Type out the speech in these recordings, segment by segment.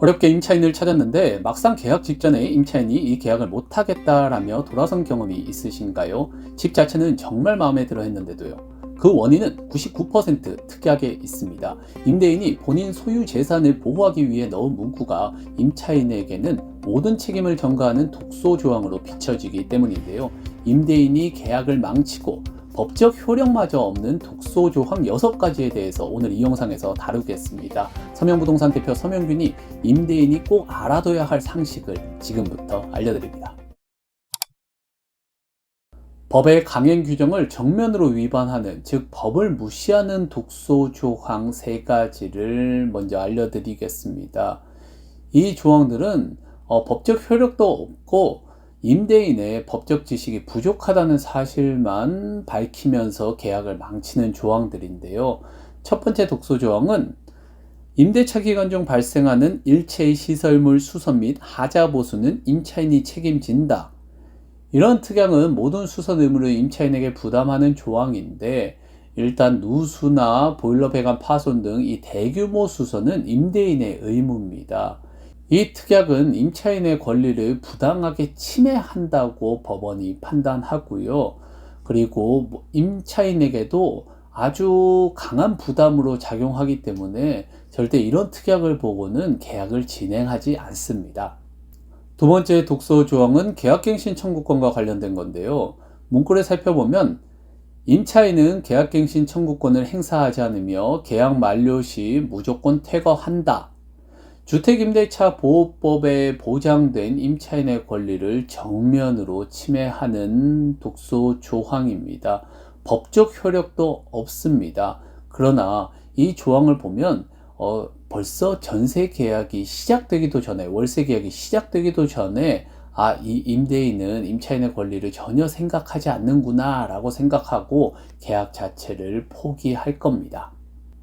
어렵게 임차인을 찾았는데 막상 계약 직전에 임차인이 이 계약을 못하겠다라며 돌아선 경험이 있으신가요? 집 자체는 정말 마음에 들어 했는데도요. 그 원인은 99% 특이하게 있습니다. 임대인이 본인 소유 재산을 보호하기 위해 넣은 문구가 임차인에게는 모든 책임을 전가하는 독소 조항으로 비춰지기 때문인데요. 임대인이 계약을 망치고 법적 효력마저 없는 독소 조항 6가지에 대해서 오늘 이 영상에서 다루겠습니다. 서명부동산 대표 서명균이 임대인이 꼭 알아둬야 할 상식을 지금부터 알려드립니다. 법의 강행 규정을 정면으로 위반하는, 즉, 법을 무시하는 독소 조항 세 가지를 먼저 알려드리겠습니다. 이 조항들은 어, 법적 효력도 없고 임대인의 법적 지식이 부족하다는 사실만 밝히면서 계약을 망치는 조항들인데요. 첫 번째 독소 조항은 임대차 기간 중 발생하는 일체의 시설물 수선 및 하자 보수는 임차인이 책임진다. 이런 특약은 모든 수선 의무를 임차인에게 부담하는 조항인데 일단 누수나 보일러 배관 파손 등 이 대규모 수선은 임대인의 의무입니다. 이 특약은 임차인의 권리를 부당하게 침해한다고 법원이 판단하고요. 그리고 뭐 임차인에게도 아주 강한 부담으로 작용하기 때문에 절대 이런 특약을 보고는 계약을 진행하지 않습니다. 두 번째 독소 조항은 계약갱신 청구권과 관련된 건데요. 문구를 살펴보면 임차인은 계약갱신 청구권을 행사하지 않으며 계약 만료 시 무조건 퇴거한다. 주택임대차 보호법에 보장된 임차인의 권리를 정면으로 침해하는 독소 조항입니다. 법적 효력도 없습니다. 그러나 이 조항을 보면 어, 벌써 전세 계약이 시작되기도 전에 월세 계약이 시작되기도 전에 아, 이 임대인은 임차인의 권리를 전혀 생각하지 않는구나 라고 생각하고 계약 자체를 포기할 겁니다.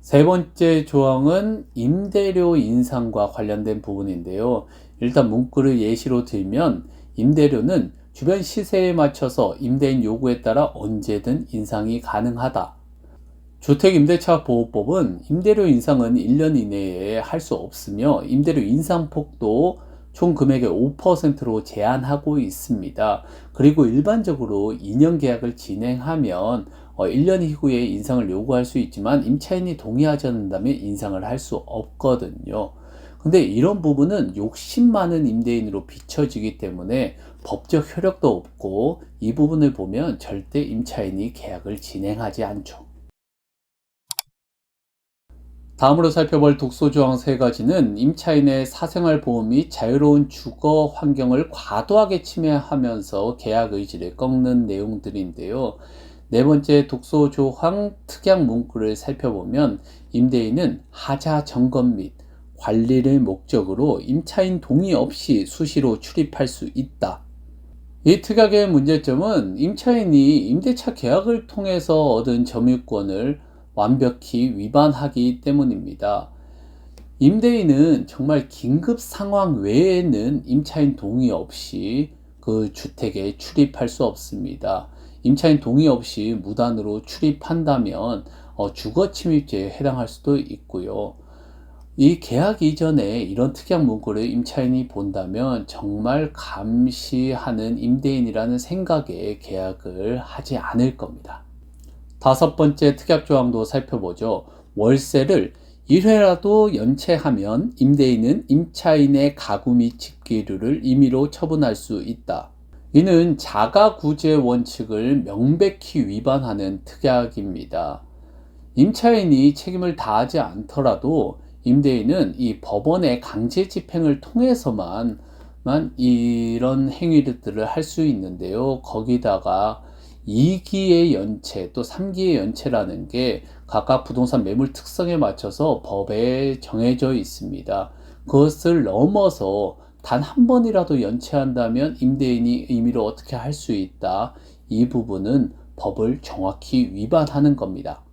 세 번째 조항은 임대료 인상과 관련된 부분인데요. 일단 문구를 예시로 들면 임대료는 주변 시세에 맞춰서 임대인 요구에 따라 언제든 인상이 가능하다. 주택임대차 보호법은 임대료 인상은 1년 이내에 할 수 없으며 임대료 인상폭도 총 금액의 5%로 제한하고 있습니다. 그리고 일반적으로 2년 계약을 진행하면 1년 어, 이후에 인상을 요구할 수 있지만 임차인이 동의하지 않는다면 인상을 할 수 없거든요. 근데 이런 부분은 욕심 많은 임대인으로 비춰지기 때문에 법적 효력도 없고 이 부분을 보면 절대 임차인이 계약을 진행하지 않죠. 다음으로 살펴볼 독소조항 세 가지는 임차인의 사생활 및 자유로운 주거 환경을 과도하게 침해하면서 계약 의지를 꺾는 내용들인데요. 네 번째 독소조항 특약 문구를 살펴보면 임대인은 하자 점검 및 관리를 목적으로 임차인 동의 없이 수시로 출입할 수 있다. 이 특약의 문제점은 임차인이 임대차 계약을 통해서 얻은 점유권을 완벽히 위반하기 때문입니다. 임대인은 정말 긴급 상황 외에는 임차인 동의 없이 그 주택에 출입할 수 없습니다. 임차인 동의 없이 무단으로 출입한다면 어, 주거 침입죄에 해당할 수도 있고요. 이 계약 이전에 이런 특약 문구를 임차인이 본다면 정말 감시하는 임대인이라는 생각에 계약을 하지 않을 겁니다. 다섯 번째 특약 조항도 살펴보죠. 월세를 1회라도 연체하면 임대인은 임차인의 가구 및 집기류를 임의로 처분할 수 있다. 이는 자가구제 원칙을 명백히 위반하는 특약입니다. 임차인이 책임을 다하지 않더라도 임대인은 이 법원의 강제 집행을 통해서만 이런 행위들을 할 수 있는데요. 거기다가 2기의 연체 또 3기의 연체라는 게 각각 부동산 매물 특성에 맞춰서 법에 정해져 있습니다. 그것을 넘어서 단 한 번이라도 연체한다면 임대인이 임의로 어떻게 할 수 있다. 이 부분은 법을 정확히 위반하는 겁니다.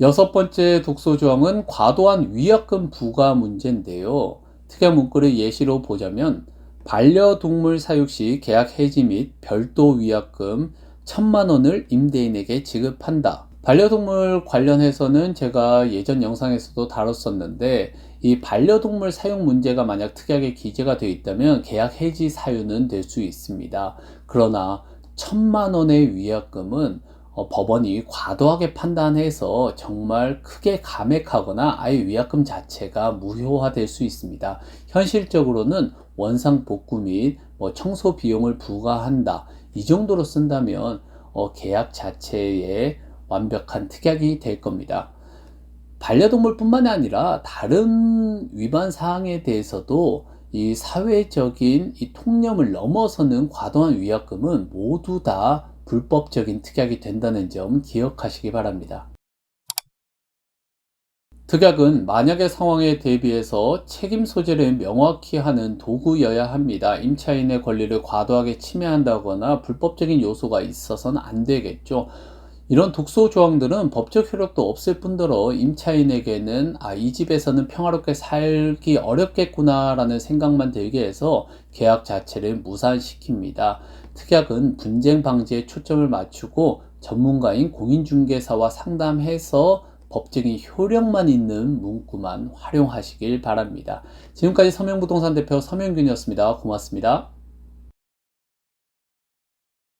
여섯 번째 독소 조항은 과도한 위약금 부과 문제인데요. 특약 문구를 예시로 보자면 반려동물 사육 시 계약 해지 및 별도 위약금 천만 원을 임대인에게 지급한다. 반려동물 관련해서는 제가 예전 영상에서도 다뤘었는데 이 반려동물 사용 문제가 만약 특약에 기재가 되어 있다면 계약 해지 사유는 될 수 있습니다. 그러나 천만 원의 위약금은 어, 법원이 과도하게 판단해서 정말 크게 감액하거나 아예 위약금 자체가 무효화될 수 있습니다. 현실적으로는 원상 복구 및 뭐 청소 비용을 부과한다. 이 정도로 쓴다면 어, 계약 자체에 완벽한 특약이 될 겁니다. 반려동물뿐만 아니라 다른 위반 사항에 대해서도 이 사회적인 이 통념을 넘어서는 과도한 위약금은 모두 다 불법적인 특약이 된다는 점 기억하시기 바랍니다. 특약은 만약의 상황에 대비해서 책임 소재를 명확히 하는 도구여야 합니다. 임차인의 권리를 과도하게 침해한다거나 불법적인 요소가 있어서는 안 되겠죠. 이런 독소 조항들은 법적 효력도 없을 뿐더러 임차인에게는 아, 이 집에서는 평화롭게 살기 어렵겠구나라는 생각만 들게 해서 계약 자체를 무산시킵니다. 특약은 분쟁 방지에 초점을 맞추고 전문가인 공인중개사와 상담해서 법적인 효력만 있는 문구만 활용하시길 바랍니다. 지금까지 서명부동산 대표 서명균이었습니다. 고맙습니다.